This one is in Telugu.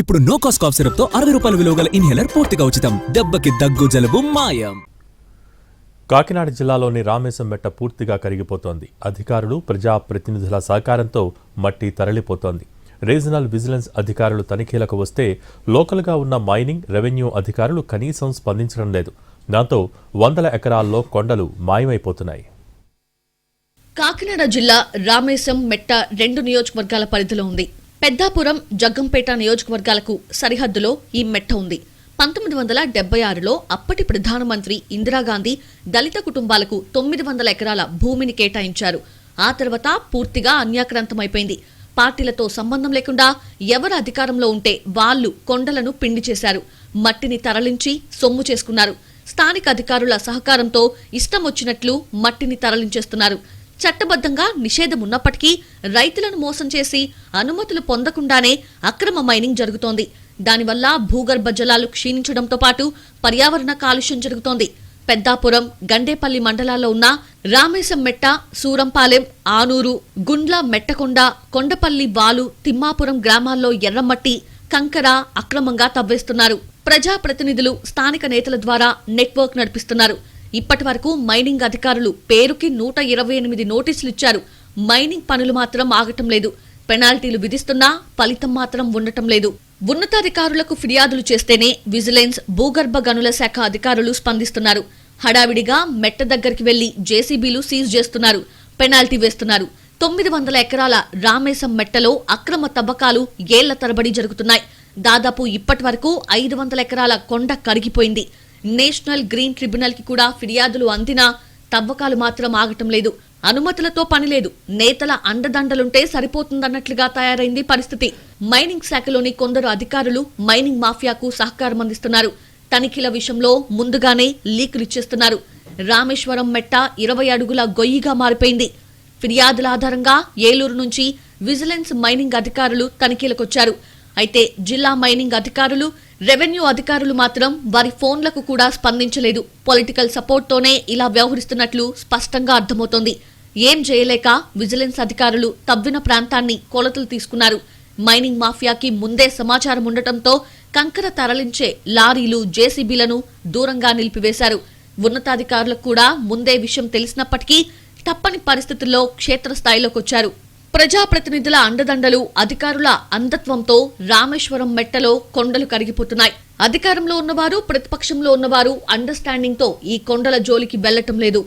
ఇప్పుడు నో కాస్ట్ కాఫ్ సిరప్తో అరవై రూపాయల విలువ గల ఇన్హేలర్ పూర్తిగా ఉచితం. దెబ్బకి దగ్గు జలుబు మాయం. కాకినాడ జిల్లాలోని రామేశం మెట్ట పూర్తిగా కరిగిపోతోంది. అధికారులు ప్రజా ప్రతినిధుల సహకారంతో మట్టి తరలిపోతోంది. రీజనల్ విజిలెన్స్ అధికారులు తనిఖీలకు వస్తే లోకల్గా ఉన్న మైనింగ్ రెవెన్యూ అధికారులు కనీసం స్పందించడం లేదు. దాంతో వందల ఎకరాల్లో కొండలు మాయమైపోతున్నాయి. కాకినాడ జిల్లా రామేశం మెట్ట రెండు నియోజకవర్గాల పరిధిలో ఉంది. పెద్దాపురం జగ్గంపేట నియోజకవర్గాలకు సరిహద్దులో ఈ మెట్ట ఉంది. పంతొమ్మిది వందల డెబ్బై ఆరులో అప్పటి ప్రధానమంత్రి ఇందిరాగాంధీ దళిత కుటుంబాలకు తొమ్మిది వందల ఎకరాల భూమిని కేటాయించారు. ఆ తర్వాత పూర్తిగా అన్యాక్రాంతమైపోయింది. పార్టీలతో సంబంధం లేకుండా ఎవరు అధికారంలో ఉంటే వాళ్ళు కొండలను పిండి చేశారు. మట్టిని తరలించి సొమ్ము చేసుకున్నారు. స్థానిక అధికారుల సహకారంతో ఇష్టం వచ్చినట్లు మట్టిని తరలించేస్తున్నారు. చట్టబద్ధంగా నిషేధం ఉన్నప్పటికీ రైతులను మోసం చేసి అనుమతులు పొందకుండానే అక్రమ మైనింగ్ జరుగుతోంది. దానివల్ల భూగర్భ జలాలు క్షీణించడంతో పాటు పర్యావరణ కాలుష్యం జరుగుతోంది. పెద్దాపురం గండేపల్లి మండలాల్లో ఉన్న రామేశం మెట్ట సూరంపాలెం ఆనూరు గుండ్ల మెట్టకొండ కొండపల్లి వాలు తిమ్మాపురం గ్రామాల్లో ఎర్రమట్టి కంకర అక్రమంగా తవ్వేస్తున్నారు. ప్రజాప్రతినిధులు స్థానిక నేతల ద్వారా నెట్వర్క్ నడిపిస్తున్నారు. ఇప్పటి వరకు మైనింగ్ అధికారులు పేరుకి నూట ఇరవై ఎనిమిది నోటీసులు ఇచ్చారు. మైనింగ్ పనులు మాత్రం ఆగటం లేదు. పెనాల్టీలు విధిస్తున్నా ఫలితం మాత్రం ఉండటం లేదు. ఉన్నతాధికారులకు ఫిర్యాదులు చేస్తేనే విజిలెన్స్ భూగర్భ గనుల శాఖ అధికారులు స్పందిస్తున్నారు. హడావిడిగా మెట్ట దగ్గరికి వెళ్ళి జేసీబీలు సీజ్ చేస్తున్నారు. పెనాల్టీ వేస్తున్నారు. తొమ్మిది వందల ఎకరాల రామేశం మెట్టలో అక్రమ తవ్వకాలు ఏళ్ళ తరబడి జరుగుతున్నాయి. దాదాపు ఇప్పటి వరకు ఐదు వందల ఎకరాల కొండ కరిగిపోయింది. నేషనల్ గ్రీన్ ట్రిబ్యునల్కి కూడా ఫిర్యాదులు అందినా తవ్వకాలు మాత్రం ఆగటం లేదు. అనుమతులతో పని లేదు. నేతల అండదండలుంటే సరిపోతుందన్నట్లుగా తయారైంది పరిస్థితి. మైనింగ్ శాఖలోని కొందరు అధికారులు మైనింగ్ మాఫియాకు సహకారం అందిస్తున్నారు. తనిఖీల విషయంలో ముందుగానే లీకులు ఇచ్చేస్తున్నారు రామేశ్వరం మెట్ట ఇరవై అడుగుల గొయ్యిగా మారిపోయింది. ఫిర్యాదుల ఆధారంగా ఏలూరు నుంచి విజిలెన్స్ మైనింగ్ అధికారులు తనిఖీలకొచ్చారు. అయితే జిల్లా మైనింగ్ అధికారులు రెవెన్యూ అధికారులు మాత్రం వారి ఫోన్లకు కూడా స్పందించలేదు. పొలిటికల్ సపోర్ట్తోనే ఇలా వ్యవహరిస్తున్నట్లు స్పష్టంగా అర్థమవుతోంది. ఏం చేయలేక విజిలెన్స్ అధికారులు తవ్విన ప్రాంతాన్ని కొలతలు తీసుకున్నారు. మైనింగ్ మాఫియాకి ముందే సమాచారం ఉండటంతో కంకర తరలించే లారీలు జేసీబీలను దూరంగా నిలిపివేశారు. ఉన్నతాధికారులకు కూడా ముందే విషయం తెలిసినప్పటికీ తప్పని పరిస్థితుల్లో క్షేత్రస్థాయిలోకొచ్చారు. ప్రజాప్రతినిధుల అండదండలు అధికారుల అంధత్వంతో రామేశ్వరం మెట్టలో కొండలు కరిగిపోతున్నాయి. అధికారంలో ఉన్నవారు ప్రతిపక్షంలో ఉన్నవారు అండర్స్టాండింగ్తో ఈ కొండల జోలికి వెళ్ళటం లేదు.